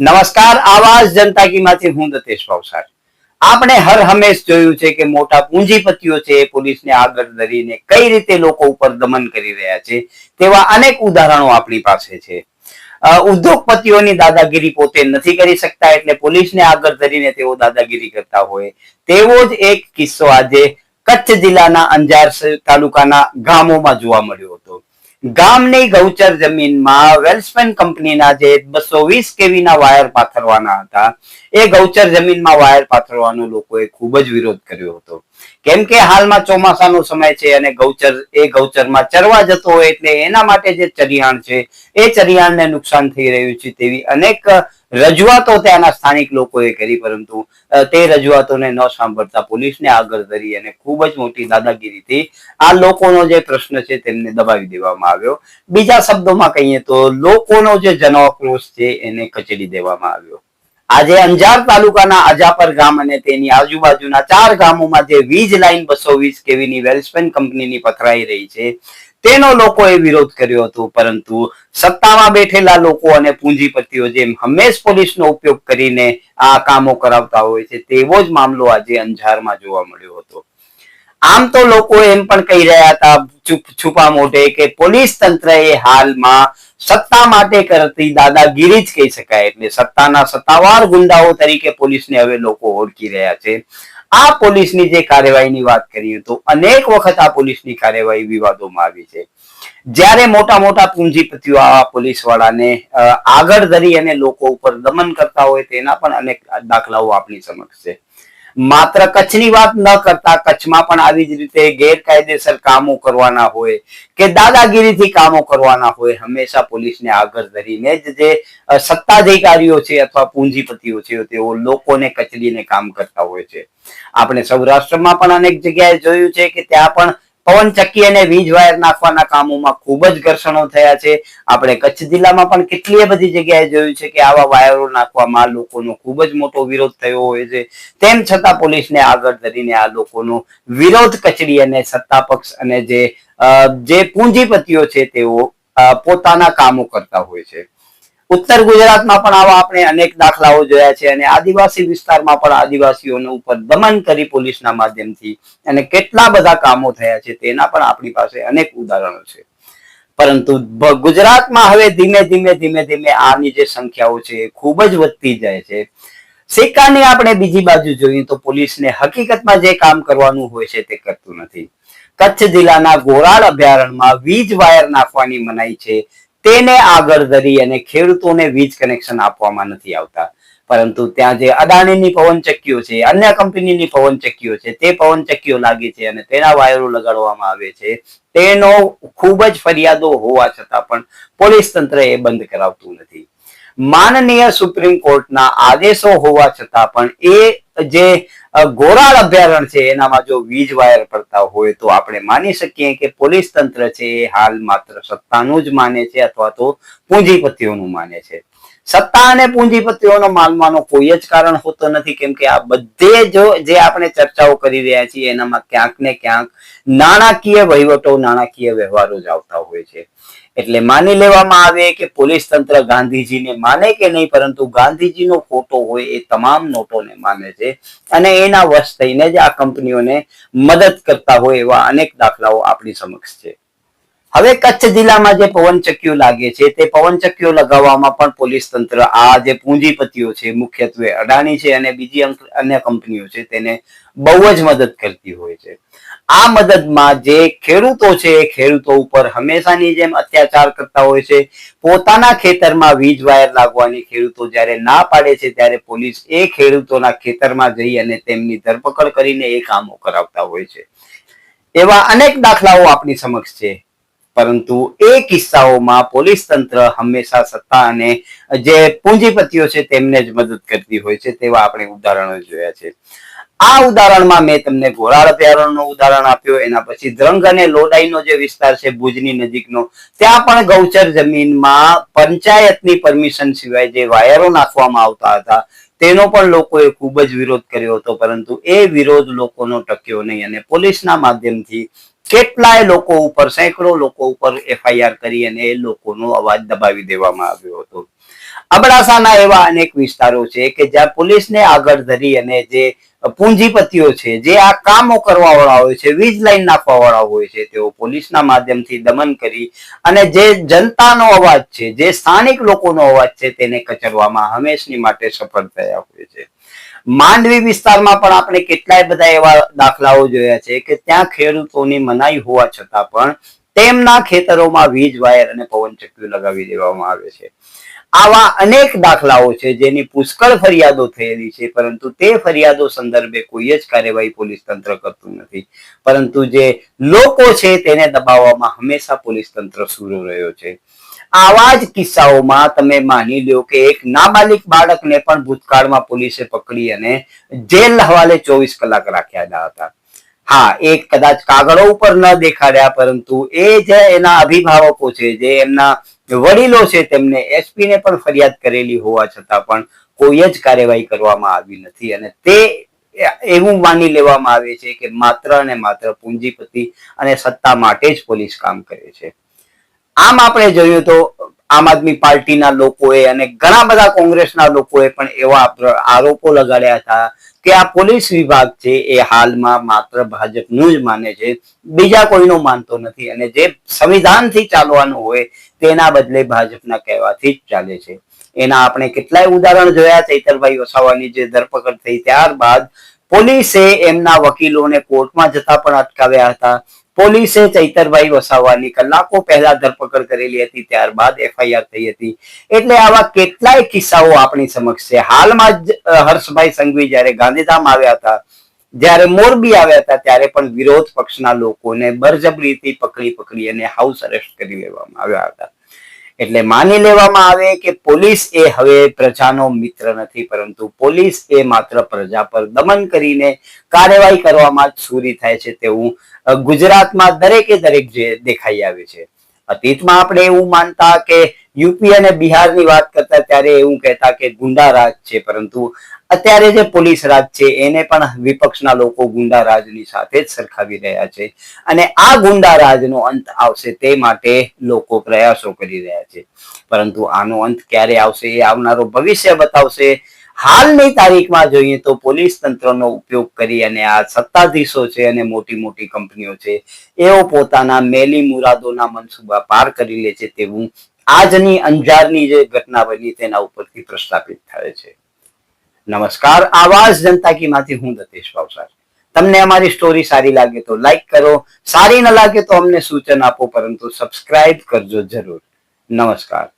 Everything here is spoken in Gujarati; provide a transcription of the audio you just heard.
નમસ્કાર, આવાજ જનતા કીમાંથી હું દતેશ ભાવસાર. આપણે હર હંમેશ જોયું છે કે મોટા પૂંજીપતિઓ છે એ પોલીસને આગળ ધરીને કઈ રીતે લોકો ઉપર દમન કરી રહ્યા છે તેવા અનેક ઉદાહરણો આપણી પાસે છે. ઉદ્યોગપતિઓની દાદાગીરી પોતે નથી કરી શકતા એટલે પોલીસને આગળ ધરીને તેઓ દાદાગીરી કરતા હોય. તેવો જ એક કિસ્સો આજે કચ્છ જિલ્લાના અંજાર તાલુકાના ગામોમાં જોવા મળ્યો ગામની ગૌચર જમીનમાં વેલ્સમેન કંપનીના જે બસો વીસ કેવી ના વાયર પાથરવાના હતા, એ ગૌચર જમીનમાં વાયર પાથરવાનો લોકોએ ખૂબ જ વિરોધ કર્યો હતો. કેમ કે હાલમાં ચોમાસાનો સમય છે અને ગૌચર, એ ગૌચરમાં ચરવા જતો હોય એટલે એના માટે જે ચરિયાણ છે, એ ચરિયાણને નુકસાન થઈ રહ્યું છે તેવી અનેક રજૂઆતો ત્યાંના સ્થાનિક લોકોએ કરી, પરંતુ તે રજૂઆતોને ન સાંભળતા પોલીસને આગળ ધરી અને ખૂબ જ મોટી દાદાગીરીથી આ લોકોનો જે પ્રશ્ન છે તેમને દબાવી દેવામાં આવ્યો. બીજા શબ્દોમાં કહીએ તો લોકોનો જે જનઆક્રોશ છે એને કચડી દેવામાં આવ્યો. આજે અંજાર તાલુકાના અજાપર ગામ અને તેની આજુબાજુના ચાર ગામોમાં જે વીજ લાઈન બસો વીસ કેવીની વેલ્સપેન કંપનીની પથરાઈ રહી છે તેનો લોકોએ વિરોધ કર્યો હતો, પરંતુ સત્તામાં બેઠેલા લોકો અને પૂંજીપતિઓ જેમ હંમેશ પોલીસનો ઉપયોગ કરીને આ કામો કરાવતા હોય છે, તેવો જ મામલો આજે અંજારમાં જોવા મળ્યો હતો. આમ તો લોકો એમ પણ કહી રહ્યા હતા છુપા મોઢે કે પોલીસ તંત્ર એ હાલમાં સત્તા માટે કરતી દાદાગીરી જ કહી શકાય, એટલે સત્તાના સત્તાવાર ગુંડાઓ તરીકે પોલીસને હવે લોકો ઓળખી રહ્યા છે. આ પોલીસની જે કાર્યવાહીની વાત કરીએ તો અનેક વખત આ પોલીસની કાર્યવાહી વિવાદોમાં આવી છે. જ્યારે મોટા મોટા પૂંજીપતિઓ આ પોલીસ વાળાને આગળ ધરી અને લોકો ઉપર દમન કરતા હોય તેના પણ અનેક દાખલાઓ આપણી સમક્ષ છે. માત્ર કચ્છની વાત ન કરતા કચ્છમાં પણ આવી જ રીતે ગેરકાયદેસર કામો કરવાના હોય કે દાદાગીરીથી કામો કરવાના હોય, હંમેશા પોલીસને આગળ ધરીને જ જે સત્તાધિકારીઓ છે અથવા પૂંજીપતિઓ છે, તેઓ લોકોને કચડીને કામ કરતા હોય છે. આપણે સૌરાષ્ટ્રમાં પણ અનેક જગ્યાએ જોયું છે કે ત્યાં પણ પવનચક્કી અને વીજ વાયર નાખવાના કામોમાં ખૂબ જ ઘર્ષણો થયા છે. આપણે કચ્છ જિલ્લામાં પણ કેટલીય બધી જગ્યાએ જોયું છે કે આવા વાયરો નાખવામાં લોકોનો ખૂબ જ મોટો વિરોધ થયો હોય છે. તેમ છતાં પોલીસને આગળ ધરીને આ લોકોનો વિરોધ કચડી અને સત્તા પક્ષ અને જે જે પૂંજીપતિઓ છે તેઓ પોતાના કામો કરતા હોય છે. ઉત્તર ગુજરાતમાં પણ આવા આપણે અનેક દાખલાઓ જોયા છે અને આદિવાસી વિસ્તારમાં પણ આદિવાસીઓને ઉપર દમન કરી પોલીસના માધ્યમથી અને કેટલા બધા કામો થયા છે તેના પણ આપણી પાસે અનેક ઉદાહરણો છે. પરંતુ ગુજરાતમાં હવે ધીમે ધીમે ધીમે ધીમે આની જે સંખ્યાઓ છે ખૂબ જ વધતી જાય છે. સિક્કાની આપણે બીજી બાજુ જોઈએ તો પોલીસને હકીકતમાં જે કામ કરવાનું હોય છે તે કરતું નથી. કચ્છ જિલ્લાના ગોરાળ અભયારણ્યમાં વીજ વાયર નાખવાની મનાઈ છે. તેને આગળ ધરી અને ખેડૂતોને વીજ કનેક્શન આપવામાં નથી આવતા. પરંતુ ત્યાં જે અદાણીની પવનચક્કીઓ છે, અન્ય કંપનીની પવનચક્કીઓ છે, તે પવનચક્કીઓ લાગી છે અને તેના વાયરો લગાડવામાં આવે છે. તેનો ખૂબ જ ફરિયાદો હોવા છતાં પણ પોલીસ તંત્ર એ બંધ કરાવતું નથી. માનનીય સુપ્રીમ કોર્ટના આદેશો હોવા છતાં પણ એ જે ગોરાળ અભયારણ્ય છે, એનામાં જો વીજ વાયર પડતા હોય તો આપણે માની શકીએ કે પોલીસ તંત્ર છે એ હાલ માત્ર સત્તાનું જ માને છે અથવા તો પૂંજીપતિઓનું માને છે. સત્તા અને પૂંજીપતિઓનો માનવાનો કોઈ જ કારણ હોતો નથી, કેમ કે આ બધે જો જે આપણે ચર્ચાઓ કરી રહ્યા છીએ, એનામાં ક્યાંક ને ક્યાંક નાણાકીય વહીવટો, નાણાકીય વ્યવહારો જ આવતા હોય છે. એટલે માની લેવામાં આવે કે પોલીસ તંત્ર ગાંધીજીને માને કે નહીં, પરંતુ ગાંધીજીનો ફોટો હોય એ તમામ નોટોને માને છે અને એના વશ થઈને જ આ કંપનીઓને મદદ કરતા હોય એવા અનેક દાખલાઓ આપણી સમક્ષ છે. હવે કચ્છ જિલ્લામાં જે પવનચક્કીઓ લાગે છે, તે પવનચક્કીઓ લગાવવામાં પણ પોલીસ તંત્ર આ જે પૂંજીપતિઓ છે, મુખ્યત્વે અડાણી છે અને બીજી અન્ય કંપનીઓ છે, તેને બહુ જ મદદ કરતી હોય છે. આ મદદમાં જે ખેડૂતો છે, એ ખેડૂતો ઉપર હંમેશાની જેમ અત્યાચાર કરતા હોય છે. પોતાના ખેતરમાં વીજ વાયર લાગવાની ખેડૂતો જ્યારે ના પાડે છે, ત્યારે પોલીસ એ ખેડૂતોના ખેતરમાં જઈ અને તેમની ધરપકડ કરીને એ કામો કરાવતા હોય છે. એવા અનેક દાખલાઓ આપણી સમક્ષ છે. પરંતુ એ કિસ્સાઓમાં પોલીસ તંત્ર હંમેશા સત્તા અને જે પૂંજીપતિઓ છે તેમને જ મદદ કરતી હોય છે તેવા આપણે ઉદાહરણો જોયા છે. આ ઉદાહરણમાં મેં તમને ઘોરાળ અભયારણ્યનું ઉદાહરણ આપ્યું, એના પછી દ્રંગ અને લોડાઈનો જે વિસ્તાર છે ભુજની નજીકનો, ત્યાં પણ ગૌચર જમીનમાં પંચાયતની પરમિશન સિવાય જે વાયરો નાખવામાં આવતા હતા, તેનો પણ લોકોએ ખૂબ જ વિરોધ કર્યો હતો, પરંતુ એ વિરોધ લોકોનો ટક્યો નહીં અને પોલીસના માધ્યમથી કેટલાય લોકો ઉપર, સેંકડો લોકો ઉપર એફઆઈઆર કરી અને એ લોકોનો અવાજ દબાવી દેવામાં આવ્યો હતો. અબડાસાના એવા અનેક વિસ્તારો છે કે જ્યાં પોલીસને આગળ ધરી અને જે પૂંજીપતિઓ છે, જે આ કામો કરવા વાળા હોય છે, વીજ લાઈન નાખવા વાળા હોય છે, તેઓ પોલીસના માધ્યમથી દમન કરી અને જે જનતાનો અવાજ છે, જે સ્થાનિક લોકોનો અવાજ છે, તેને કચરવામાં હંમેશની માટે સફળ થયા હોય છે. માંડવી વિસ્તારમાં પણ આપણે કેટલાય બધા એવા દાખલાઓ જોયા છે કે ત્યાં ખેડૂતોની મનાઈ હોવા છતાં પણ તેમના ખેતરોમાં વીજ, વાયર અને પવનચક્કીઓ લગાવી દેવામાં આવે છે. આવા અનેક દાખલાઓ છે જેની પુષ્કળ ફરિયાદો થયેલી છે, પરંતુ તે ફરિયાદો સંદર્ભે કોઈ જ કાર્યવાહી પોલીસ તંત્ર કરતું નથી. પરંતુ જે લોકો છે તેને દબાવવામાં હંમેશા પોલીસ તંત્ર સુરો રહ્યો છે. આવા જ કિસ્સાઓમાં તમે માની લો કે એક નાબાલિક બાળકને પણ ભૂતકાળમાં પોલીસે પકડી અને જેલ હવાલે ચોવીસ કલાક રાખ્યા હતા. હા, એ કદાચ કાગળો ઉપર ન દેખાડ્યા, પરંતુ એ જે એના અભિભાવકો છે, જે એમના વડીલો છે, તેમને એસપી ને પણ ફરિયાદ કરેલી હોવા છતાં પણ કોઈ જ કાર્યવાહી કરવામાં આવી નથી. અને તે એવું માની લેવામાં આવે છે કે માત્ર અને માત્ર પૂંજીપતિ અને સત્તા માટે જ પોલીસ કામ કરે છે. આમ આપણે જોયું તો આમ આદમી પાર્ટીના લોકોએ અને ઘણા બધા કોંગ્રેસના લોકોએ પણ એવા આરોપો લગાડ્યા હતા કે આ પોલીસ વિભાગ છે એ હાલમાં માત્ર ભાજપનું જ માને છે. બીજા કોઈનો માનતો નથી અને જે સંવિધાનથી ચાલવાનું હોય તેના બદલે ભાજપના કહેવાથી જ ચાલે છે. એના આપણે કેટલાય ઉદાહરણ જોયા, ચૈતરભાઈ વસાવાની જે ધરપકડ થઈ ત્યારબાદ પોલીસે એમના વકીલોને કોર્ટમાં જતા પણ અટકાવ્યા હતા. પોલીસે ચૈતરભાઈ વસાવાની કલાકો પહેલા ધરપકડ કરેલી હતી, ત્યારબાદ એફઆઈઆર થઈ હતી. એટલે આવા કેટલાય કિસ્સાઓ આપણી સમક્ષ છે. હાલમાં જ હર્ષભાઈ સંઘવી જયારે ગાંધીધામ આવ્યા હતા, જ્યારે મોરબી આવ્યા હતા, ત્યારે પણ વિરોધ પક્ષના લોકોને બરજબરીથી પકડી પકડી અને હાઉસ અરેસ્ટ કરી લેવામાં આવ્યા હતા. એટલે માની લેવામાં આવે કે પોલીસ એ હવે પ્રજાનો મિત્ર નથી, પરંતુ પોલીસ એ માત્ર પ્રજા પર દમન કરીને કાર્યવાહી કરવામાં જ સુરી થાય છે તેવું ગુજરાતમાં દરેકે દરેક જે દેખાઈ આવે છે. અતીતમાં આપણે એવું માનતા કે યુપી અને બિહારની વાત કરતા ત્યારે એવું કહેતા કે ગુંડા રાજ છે, પરંતુ અત્યારે જે પોલીસ રાજ છે, એને પણ વિપક્ષના લોકો ગુંડા રાજની સાથે જ સરખાવી રહ્યા છે. અને આ ગુંડા રાજનો અંત આવશે તે માટે લોકો પ્રયાસો કરી રહ્યા છે. પરંતુ આનો અંત ક્યારે આવશે એ આવનારો ભવિષ્ય બતાવશે હાલની તારીખમાં જોઈએ તો પોલીસ તંત્રનો ઉપયોગ કરી અને આ સત્તાધીશો છે અને મોટી મોટી કંપનીઓ છે, એઓ પોતાના મેલી મુરાદોના મનસુબા પાર કરી લે છે તેવું આજની અંજારની જે ઘટના બની તેના ઉપરથી પ્રસ્થાપિત થાય છે. નમસ્કાર, આવાજ જનતા કી માંથી હું દતેશ ભાવસાર તમને અમારી સ્ટોરી સારી લાગે તો લાઈક કરો, સારી ન લાગે તો અમને સૂચન આપો, પરંતુ સબસ્ક્રાઇબ કરજો જરૂર. નમસ્કાર.